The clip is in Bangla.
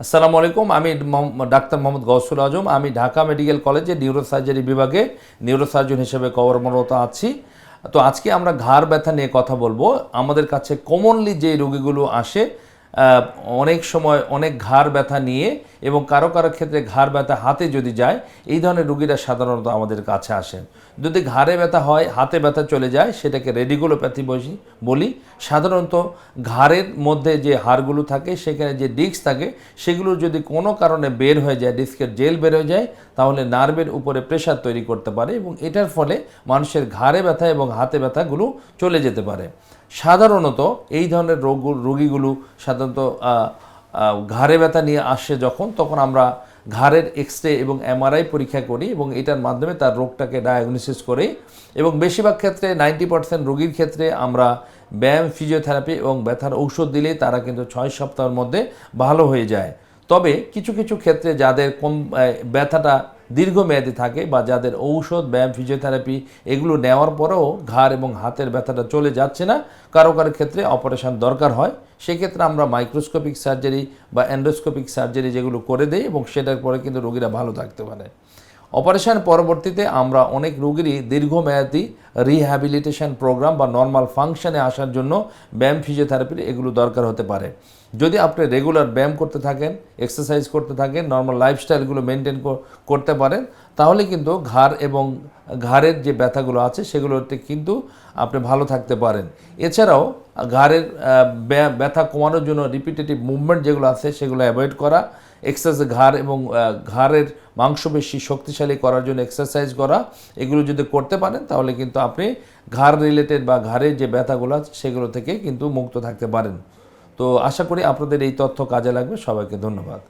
আসসালামু আলাইকুম। আমি ডাক্তার মোহাম্মদ গৌসুল আজম। আমি ঢাকা মেডিকেল কলেজে নিউরোসার্জারি বিভাগে নিউরোসার্জন হিসেবে কর্মরত আছি। তো আজকে আমরা ঘাড় ব্যথা নিয়ে কথা বলব। আমাদের কাছে কমনলি যে রোগীগুলো আসে অনেক সময় অনেক ঘাড় ব্যথা নিয়ে এবং কারও কারও ক্ষেত্রে ঘাড় ব্যথা হাতে যদি যায়, এই ধরনের রুগীরা সাধারণত আমাদের কাছে আসেন। যদি ঘাড়ে ব্যথা হয়, হাতে ব্যথা চলে যায়, সেটাকে রেডিগুলোপ্যাথি বসি, বলি। সাধারণত ঘাড়ের মধ্যে যে হাড়গুলো থাকে, সেখানে যে ডিস্ক থাকে, সেগুলো যদি কোনো কারণে বের হয়ে যায়, ডিস্কের জেল বের হয়ে যায়, তাহলে নার্ভের উপরে প্রেশার তৈরি করতে পারে এবং এটার ফলে মানুষের ঘাড়ে ব্যথা এবং হাতে ব্যথাগুলো চলে যেতে পারে। সাধারণত এই ধরনের রোগ রোগীগুলো সাধারণত আহ, ঘাড়ে ব্যথা নিয়ে আসে যখন তখন আমরা ঘাড়ের এক্স রে এবং এমআরআই পরীক্ষা করি এবং এটার মাধ্যমে তার রোগটাকে ডায়াগনোসিস করি এবং বেশিরভাগ ক্ষেত্রে নাইনটি পার্সেন্ট রোগীর ক্ষেত্রে আমরা ব্যায়াম ফিজিওথেরাপি এবং ব্যথার ঔষধ দিলেই তারা কিন্তু ছয় সপ্তাহের মধ্যে ভালো হয়ে যায়। তবে কিছু কিছু ক্ষেত্রে যাদের কম ব্যথাটা দীর্ঘমেয়াদী থাকে বা যাদের ঔষধ, ব্যায়াম, ফিজিওথেরাপি এগুলো নেওয়ার পরেও ঘাড় এবং হাতের ব্যথাটা চলে যাচ্ছে না, কারও কারও ক্ষেত্রে অপারেশন দরকার হয়। সেক্ষেত্রে আমরা মাইক্রোস্কোপিক সার্জারি বা অ্যান্ডোস্কোপিক সার্জারি যেগুলো করে দেই এবং সেটার পরে কিন্তু রোগীরা ভালো থাকতে পারে। অপারেশন পরবর্তীতে আমরা অনেক রোগীরই দীর্ঘমেয়াদী রিহ্যাবিলিটেশন প্রোগ্রাম বা নর্মাল ফাংশনে আসার জন্য ব্যায়াম ফিজিওথেরাপির এগুলো দরকার হতে পারে। যদি আপনি রেগুলার ব্যায়াম করতে থাকেন এক্সারসাইজ করতে থাকেন নর্মাল লাইফস্টাইলগুলো মেনটেন করতে পারেন, তাহলে কিন্তু ঘাড় এবং ঘাড়ের যে ব্যথাগুলো আছে, সেগুলোতে কিন্তু আপনি ভালো থাকতে পারেন। এছাড়াও ঘাড়ের ব্যথা কমানোর জন্য রিপিটেটিভ মুভমেন্ট যেগুলো আছে, সেগুলো অ্যাভয়েড করা এক্সারসাইজ ঘাড় এবং ঘাড়ের মাংসপেশি শক্তিশালী করার জন্য এক্সারসাইজ করা, এগুলো যদি করতে পারেন, তাহলে কিন্তু আপনি ঘাড় রিলেটেড বা ঘাড়ের যে ব্যথাগুলো আছে, সেগুলো থেকে কিন্তু মুক্ত থাকতে পারেন। তো আশা করি আপনাদের এই তথ্য কাজে লাগবে। সবাইকে ধন্যবাদ।